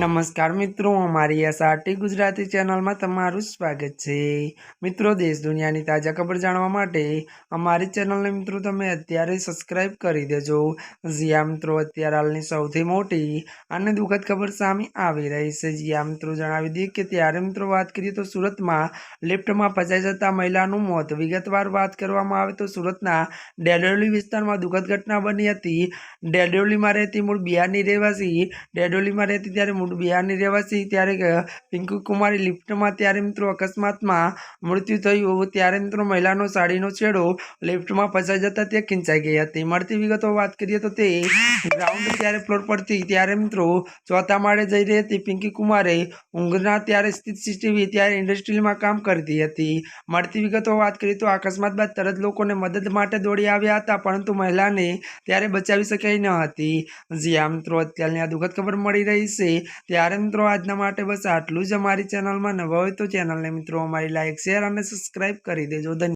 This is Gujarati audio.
નમસ્કાર મિત્રો, અમારી એસઆરટી ગુજરાતી ચેનલમાં તમારું સ્વાગત છે. મિત્રો, દેશ દુનિયાની તાજા ખબર જાણવા માટે અમારી ચેનલને મિત્રો તમે અત્યારે સબસ્ક્રાઇબ કરી દેજો. જ્યાં મિત્રો, અત્યારે હાલની સૌથી મોટી અને દુઃખદ ખબર સામે આવી રહી છે. જ્યાં મિત્રો, જણાવી દઈએ કે ત્યારે મિત્રો વાત કરીએ તો સુરતમાં લિફ્ટમાં ફસાઈ જતા મહિલાનું મોત. વિગતવાર વાત કરવામાં આવે તો સુરતના ડેડોલી વિસ્તારમાં દુઃખદ ઘટના બની હતી. ડેડોલીમાં રહેતી મૂળ બિહારની રહેવાસી ડેડોલીમાં રહેતી ત્યારે મૂળ બિહારની રહેવાસી ત્યારે પિંકુ કુમારી લિફ્ટમાં ત્યારે મિત્રો અકસ્માતમાં મૃત્યુ થયું ત્યારે મિત્રો મહિલાનો સાડીનો છેડો લિફ્ટમાં ફસાઈ જતા તે ખીંચાઈ ગઈ હતી. મળતી વિગતો વાત કરીએ તો તે ગ્રાઉન્ડ ત્યારે ફ્લોર પરથી ત્યારે મિત્રો ચોથા માળે જઈ રહી હતી. પિંકી કુમારે ઊંઘના ત્યારે સ્થિત સીસીટીવી ત્યારે ઇન્ડસ્ટ્રીમાં કામ કરતી હતી. મળતી વિગતો વાત કરીએ તો અકસ્માત બાદ તરત લોકોને મદદ માટે દોડી આવ્યા હતા, પરંતુ મહિલાને ત્યારે બચાવી શકાઈ ન હતી. જ્યાં મિત્રો, અત્યારની આ દુઃખદ ખબર મળી રહી છે. ત્યારે મિત્રો આજના માટે બસ આટલું જ. અમારી ચેનલમાં નવા હોય તો ચેનલને મિત્રો અમારી લાઈક શેર અને સબસ્ક્રાઇબ કરી દેજો. ધન્યવાદ.